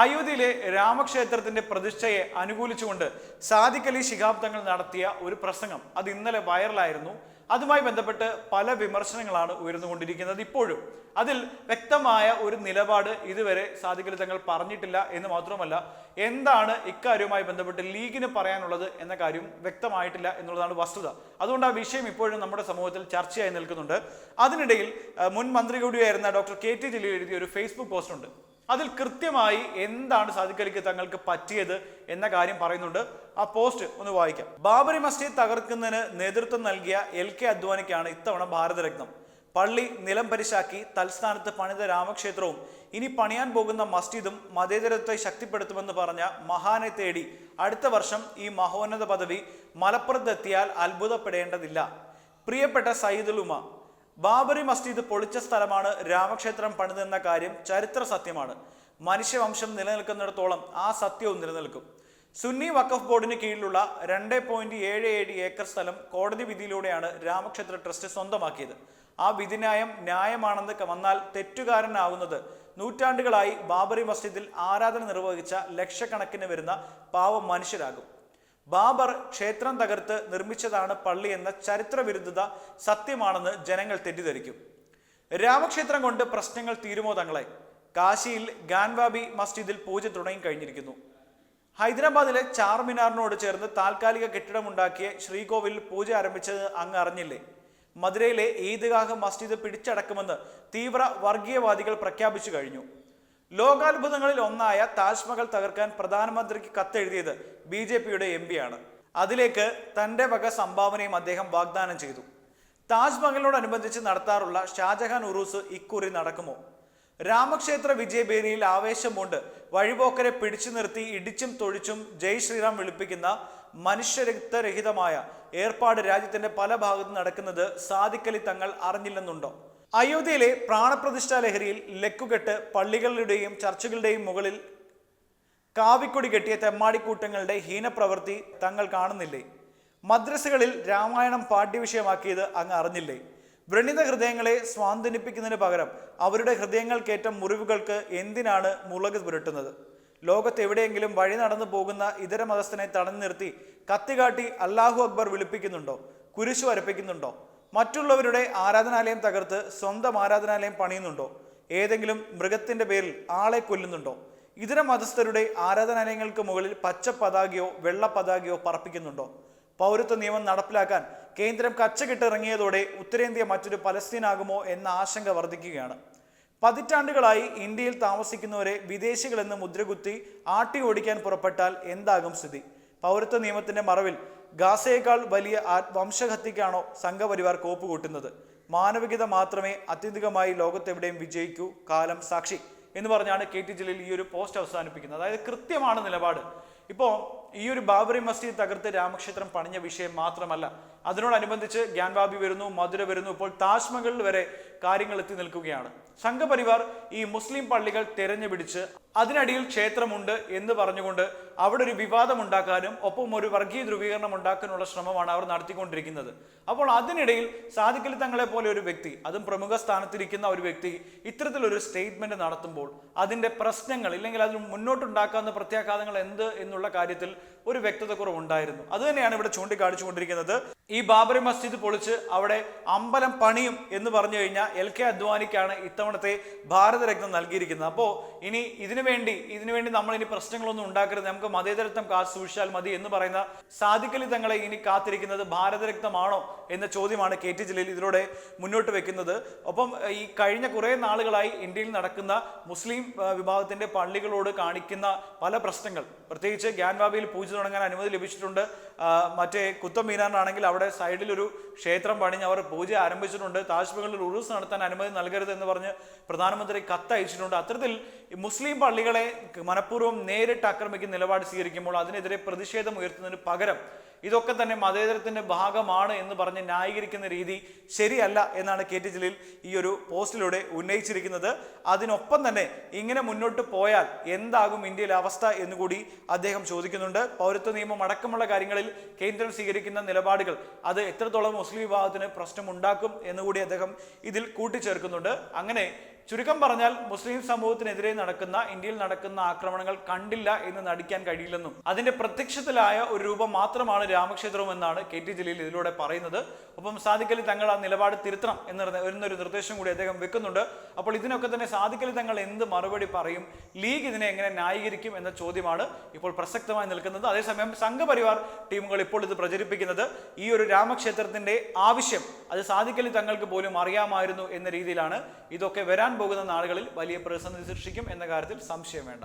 അയോധ്യയിലെ രാമക്ഷേത്രത്തിന്റെ പ്രതിഷ്ഠയെ അനുകൂലിച്ചുകൊണ്ട് സാദിഖ് അലി ശിഹാബ് തങ്ങൾ നടത്തിയ ഒരു പ്രസംഗം അത് ഇന്നലെ വൈറലായിരുന്നു. അതുമായി ബന്ധപ്പെട്ട് പല വിമർശനങ്ങളാണ് ഉയർന്നുകൊണ്ടിരിക്കുന്നത്. ഇപ്പോഴും അതിൽ വ്യക്തമായ ഒരു നിലപാട് ഇതുവരെ സാദിഖ് അലി തങ്ങൾ പറഞ്ഞിട്ടില്ല എന്ന് മാത്രമല്ല എന്താണ് ഇക്കാര്യവുമായി ബന്ധപ്പെട്ട് ലീഗിന് പറയാനുള്ളത് എന്ന കാര്യം വ്യക്തമായിട്ടില്ല എന്നുള്ളതാണ് വസ്തുത. അതുകൊണ്ട് ആ വിഷയം ഇപ്പോഴും നമ്മുടെ സമൂഹത്തിൽ ചർച്ചയായി നിൽക്കുന്നുണ്ട്. അതിനിടയിൽ മുൻ മന്ത്രി കൂടിയായിരുന്ന ഡോക്ടർ കെ ടി ജലീൽ എഴുതിയ ഒരു ഫേസ്ബുക്ക് പോസ്റ്റ് ഉണ്ട് അതിൽ കൃത്യമായി എന്താണ് സാദിഖ് അലിക്ക് തങ്ങൾക്ക് പറ്റിയത് എന്ന കാര്യം പറയുന്നുണ്ട്. ആ പോസ്റ്റ് ഒന്ന് വായിക്കാം. ബാബറി മസ്ജിദ് തകർക്കുന്നതിന് നേതൃത്വം നൽകിയ എൽ കെ അദ്വാനിക്കാണ് ഇത്തവണ ഭാരതരത്നം. പള്ളി നിലം പരിശാക്കി തൽസ്ഥാനത്ത് പണിത രാമക്ഷേത്രവും ഇനി പണിയാൻ പോകുന്ന മസ്ജിദും മതേതരത്വത്തെ ശക്തിപ്പെടുത്തുമെന്ന് പറഞ്ഞ മഹാനെ തേടി അടുത്ത വർഷം ഈ മഹോന്നത പദവി മലപ്പുറത്തെത്തിയാൽ അത്ഭുതപ്പെടേണ്ടതില്ല. പ്രിയപ്പെട്ട സയ്യിദുൽ ഉമ ബാബറി മസ്ജിദ് പൊളിച്ച സ്ഥലമാണ് രാമക്ഷേത്രം പണിതെന്ന കാര്യം ചരിത്ര സത്യമാണ്. മനുഷ്യവംശം നിലനിൽക്കുന്നിടത്തോളം ആ സത്യവും നിലനിൽക്കും. സുന്നി വഖഫ് ബോർഡിന് കീഴിലുള്ള രണ്ട് പോയിന്റ് ഏഴ് ഏഴ് ഏക്കർ സ്ഥലം കോടതി വിധിയിലൂടെയാണ് രാമക്ഷേത്ര ട്രസ്റ്റ് സ്വന്തമാക്കിയത്. ആ വിധിന്യായം ന്യായമാണെന്ന് വന്നാൽ തെറ്റുകാരനാവുന്നത് നൂറ്റാണ്ടുകളായി ബാബറി മസ്ജിദിൽ ആരാധന നിർവഹിച്ച ലക്ഷക്കണക്കിന് വരുന്ന പാവം മനുഷ്യരാകും. ബാബർ ക്ഷേത്രം തകർത്ത് നിർമ്മിച്ചതാണ് പള്ളി എന്ന ചരിത്രവിരുദ്ധത സത്യമാണെന്ന് ജനങ്ങൾ തെറ്റിദ്ധരിക്കും. രാമക്ഷേത്രം കൊണ്ട് പ്രശ്നങ്ങൾ തീരുമോ തങ്ങളെ? കാശിയിൽ ഗാൻവാബി മസ്ജിദിൽ പൂജ തുടങ്ങി കഴിഞ്ഞിരിക്കുന്നു. ഹൈദരാബാദിലെ ചാർമിനാറിനോട് ചേർന്ന് താൽക്കാലിക കെട്ടിടമുണ്ടാക്കിയ ശ്രീകോവിൽ പൂജ ആരംഭിച്ചത് അങ്ങ് അറിഞ്ഞില്ലേ? മധുരയിലെ ഈദ്ഗാഹ് മസ്ജിദ് പിടിച്ചടക്കുമെന്ന് തീവ്ര വർഗീയവാദികൾ പ്രഖ്യാപിച്ചു കഴിഞ്ഞു. ലോകാത്ഭുതങ്ങളിൽ ഒന്നായ താജ്മഹൽ തകർക്കാൻ പ്രധാനമന്ത്രിക്ക് കത്തെഴുതിയത് ബി ജെ പിയുടെ എം പിയാണ് അതിലേക്ക് തന്റെ വക സംഭാവനയും അദ്ദേഹം വാഗ്ദാനം ചെയ്തു. താജ്മഹലിനോടനുബന്ധിച്ച് നടത്താറുള്ള ഷാജഹാൻ ഉറൂസ് ഇക്കുറി നടക്കുമോ? രാമക്ഷേത്ര വിജയബേരിയിൽ ആവേശമുണ്ട്. വഴിപോക്കരെ പിടിച്ചു നിർത്തി ഇടിച്ചും തൊഴിച്ചും ജയ് ശ്രീറാം വിളിപ്പിക്കുന്ന മനുഷ്യരക്തരഹിതമായ ഏർപ്പാട് രാജ്യത്തിന്റെ പല ഭാഗത്തും നടക്കുന്നത് സാധിക്കലി തങ്ങൾ അറിഞ്ഞില്ലെന്നുണ്ടോ? അയോധ്യയിലെ പ്രാണപ്രതിഷ്ഠാ ലഹരിയിൽ ലക്കുകെട്ട് പള്ളികളുടെയും ചർച്ചുകളുടെയും മുകളിൽ കാവിക്കൊടി കെട്ടിയ തെമ്മാടിക്കൂട്ടങ്ങളുടെ ഹീനപ്രവൃത്തി തങ്ങൾ കാണുന്നില്ലേ? മദ്രസകളിൽ രാമായണം പാഠ്യവിഷയമാക്കിയത് അങ്ങ് അറിഞ്ഞില്ലേ? വ്രണിത ഹൃദയങ്ങളെ സ്വാന്തനിപ്പിക്കുന്നതിന് പകരം അവരുടെ ഹൃദയങ്ങൾക്കേറ്റ മുറിവുകൾക്ക് എന്തിനാണ് മുളക് പുരട്ടുന്നത്? ലോകത്തെവിടെയെങ്കിലും വഴി നടന്നു പോകുന്ന ഇതര മതസ്ഥനെ തടഞ്ഞു നിർത്തി കത്തികാട്ടി അല്ലാഹു അക്ബർ വിളിപ്പിക്കുന്നുണ്ടോ? കുരിശു വരപ്പിക്കുന്നുണ്ടോ? മറ്റുള്ളവരുടെ ആരാധനാലയം തകർത്ത് സ്വന്തം ആരാധനാലയം പണിയുന്നുണ്ടോ? ഏതെങ്കിലും മൃഗത്തിന്റെ പേരിൽ ആളെ കൊല്ലുന്നുണ്ടോ? ഇതര മതസ്ഥരുടെ ആരാധനാലയങ്ങൾക്ക് മുകളിൽ പച്ച പതാകയോ വെള്ള പതാകയോ പറപ്പിക്കുന്നുണ്ടോ? പൗരത്വ നിയമം നടപ്പിലാക്കാൻ കേന്ദ്രം കച്ചകെട്ടിറങ്ങിയതോടെ ഉത്തരേന്ത്യ മറ്റൊരു പലസ്തീനാകുമോ എന്ന ആശങ്ക വർദ്ധിക്കുകയാണ്. പതിറ്റാണ്ടുകളായി ഇന്ത്യയിൽ താമസിക്കുന്നവരെ വിദേശികളെന്ന് മുദ്രകുത്തി ആട്ടി ഓടിക്കാൻ പുറപ്പെട്ടാൽ എന്താകും സ്ഥിതി? പൗരത്വ നിയമത്തിന്റെ മറവിൽ ഗാസയേക്കാൾ വലിയ വംശഹത്യക്കാണോ സംഘപരിവാർ കോപ്പ് കൂട്ടുന്നത്? മാനവികത മാത്രമേ അത്യന്തികമായി ലോകത്തെവിടെയും വിജയിക്കൂ കാലം സാക്ഷി എന്ന് പറഞ്ഞാണ് കെ ടി ജലീൽ ഈ ഒരു പോസ്റ്റ് അവസാനിപ്പിക്കുന്നത്. അതായത് കൃത്യമാണ് നിലപാട്. ഇപ്പോൾ ഈ ഒരു ബാബറി മസ്ജിദ് തകർത്ത് രാമക്ഷേത്രം പണിഞ്ഞ വിഷയം മാത്രമല്ല അതിനോടനുബന്ധിച്ച് ഗ്യാൻബാബി വരുന്നു മധുര വരുന്നു. ഇപ്പോൾ താജ്മഹലിൽ വരെ കാര്യങ്ങൾ എത്തി നിൽക്കുകയാണ്. സംഘപരിവാർ ഈ മുസ്ലിം പള്ളികൾ തെരഞ്ഞുപിടിച്ച് അതിനടിയിൽ ക്ഷേത്രമുണ്ട് എന്ന് പറഞ്ഞുകൊണ്ട് അവിടെ ഒരു വിവാദം ഉണ്ടാക്കാനും ഒപ്പം ഒരു വർഗീയ ധ്രുവീകരണം ഉണ്ടാക്കാനുള്ള ശ്രമമാണ് അവർ നടത്തിക്കൊണ്ടിരിക്കുന്നത്. അപ്പോൾ അതിനിടയിൽ സാധിക്കൽ തങ്ങളെ പോലെ ഒരു വ്യക്തി അതും പ്രമുഖ സ്ഥാനത്തിരിക്കുന്ന ഒരു വ്യക്തി ഇത്തരത്തിലൊരു സ്റ്റേറ്റ്മെന്റ് നടത്തുമ്പോൾ അതിന്റെ പ്രശ്നങ്ങൾ ഇല്ലെങ്കിൽ അതിന് മുന്നോട്ടുണ്ടാക്കാവുന്ന പ്രത്യാഘാതങ്ങൾ എന്ത് എന്നുള്ള കാര്യത്തിൽ ഒരു വ്യക്തത കുറവുണ്ടായിരുന്നു അത് തന്നെയാണ് ഇവിടെ ചൂണ്ടിക്കാണിച്ചുകൊണ്ടിരിക്കുന്നത്. ഈ ബാബറി മസ്ജിദ് പൊളിച്ച് അവിടെ അമ്പലം പണിയും എന്ന് പറഞ്ഞു കഴിഞ്ഞാൽ എൽ കെ അദ്വാനിക്കാണ് ഇത്തവണത്തെ ഭാരതരത്നം നൽകിയിരിക്കുന്നത്. അപ്പോൾ ഇനി ഇതിനു വേണ്ടി ഇതിനു വേണ്ടി നമ്മൾ ഇനി പ്രശ്നങ്ങളൊന്നും ഉണ്ടാക്കരുത്. നമുക്ക് മതേതരത്വം കാത്തു സൂക്ഷിച്ചാൽ മതി എന്ന് പറയുന്ന സാധിക്കലി തങ്ങളെ ഇനി കാത്തിരിക്കുന്നത് ഭാരതരക്തമാണോ എന്ന ചോദ്യമാണ് കെ ടി ജലീൽ ഇതിലൂടെ മുന്നോട്ട് വെക്കുന്നത്. ഒപ്പം ഈ കഴിഞ്ഞ കുറേ നാളുകളായി ഇന്ത്യയിൽ നടക്കുന്ന മുസ്ലിം വിഭാഗത്തിന്റെ പള്ളികളോട് കാണിക്കുന്ന പല പ്രശ്നങ്ങൾ. പ്രത്യേകിച്ച് ഗ്യാൻവാബിയിൽ പൂജ തുടങ്ങാൻ അനുമതി ലഭിച്ചിട്ടുണ്ട്. മറ്റേ കുത്തമ്മീനാറിനാണെങ്കിൽ അവിടെ സൈഡിൽ ഒരു ക്ഷേത്രം പണിഞ്ഞ് അവർ പൂജ ആരംഭിച്ചിട്ടുണ്ട്. താജ്മഹലിൽ ഉറൂസ് നടത്താൻ അനുമതി നൽകരുത് എന്ന് പറഞ്ഞ് പ്രധാനമന്ത്രി കത്തയച്ചിട്ടുണ്ട്. അത്തരത്തിൽ മുസ്ലിം പള്ളികളെ മനഃപൂർവം നേരിട്ട് ആക്രമിക്കുന്ന നിലപാട് സ്വീകരിക്കുമ്പോൾ അതിനെതിരെ പ്രതിഷേധം ഉയർത്തുന്നതിന് പകരം ഇതൊക്കെ തന്നെ മതേതരത്തിന്റെ ഭാഗമാണ് എന്ന് പറഞ്ഞ് ന്യായീകരിക്കുന്ന രീതി ശരിയല്ല എന്നാണ് കെ ടി ജലീൽ ഈ ഒരു പോസ്റ്റിലൂടെ ഉന്നയിച്ചിരിക്കുന്നത്. അതിനൊപ്പം തന്നെ ഇങ്ങനെ മുന്നോട്ട് പോയാൽ എന്താകും ഇന്ത്യയിലെ അവസ്ഥ എന്നുകൂടി അദ്ദേഹം ചോദിക്കുന്നുണ്ട്. പൗരത്വ നിയമം അടക്കമുള്ള കാര്യങ്ങളിൽ കേന്ദ്രം സ്വീകരിക്കുന്ന നിലപാടുകൾ അത് എത്രത്തോളം മുസ്ലിം വിഭാഗത്തിന് പ്രശ്നമുണ്ടാക്കും എന്നുകൂടി അദ്ദേഹം ഇതിൽ കൂട്ടിച്ചേർക്കുന്നുണ്ട്. അങ്ങനെ ചുരുക്കം പറഞ്ഞാൽ മുസ്ലിം സമൂഹത്തിനെതിരെ നടക്കുന്ന ഇന്ത്യയിൽ നടക്കുന്ന ആക്രമണങ്ങൾ കണ്ടില്ല എന്ന് നടിക്കാൻ കഴിയില്ലെന്നും അതിന്റെ പ്രത്യക്ഷത്തിലായ ഒരു രൂപം മാത്രമാണ് രാമക്ഷേത്രവും എന്നാണ് കെ ടി ജലീൽ ഇതിലൂടെ പറയുന്നത്. ഒപ്പം സാധിക്കലി തങ്ങൾ ആ നിലപാട് തിരുത്തണം എന്ന് എന്നൊരു നിർദ്ദേശം കൂടി അദ്ദേഹം വെക്കുന്നുണ്ട്. അപ്പോൾ ഇതിനൊക്കെ തന്നെ സാധിക്കലി തങ്ങൾ എന്ത് മറുപടി പറയും? ലീഗ് ഇതിനെ എങ്ങനെ ന്യായീകരിക്കും എന്ന ചോദ്യമാണ് ഇപ്പോൾ പ്രസക്തമായി നിൽക്കുന്നത്. അതേസമയം സംഘപരിവാർ ടീമുകൾ ഇപ്പോൾ ഇത് പ്രചരിപ്പിക്കുന്നത് ഈ ഒരു രാമക്ഷേത്രത്തിന്റെ ആവശ്യം അത് സാധിക്കലി തങ്ങൾക്ക് പോലും അറിയാമായിരുന്നു എന്ന രീതിയിലാണ്. ഇതൊക്കെ വരാൻ പോകുന്ന നാളുകളിൽ വലിയ പ്രതിസന്ധി സൃഷ്ടിക്കും എന്ന കാര്യത്തിൽ സംശയം വേണ്ട.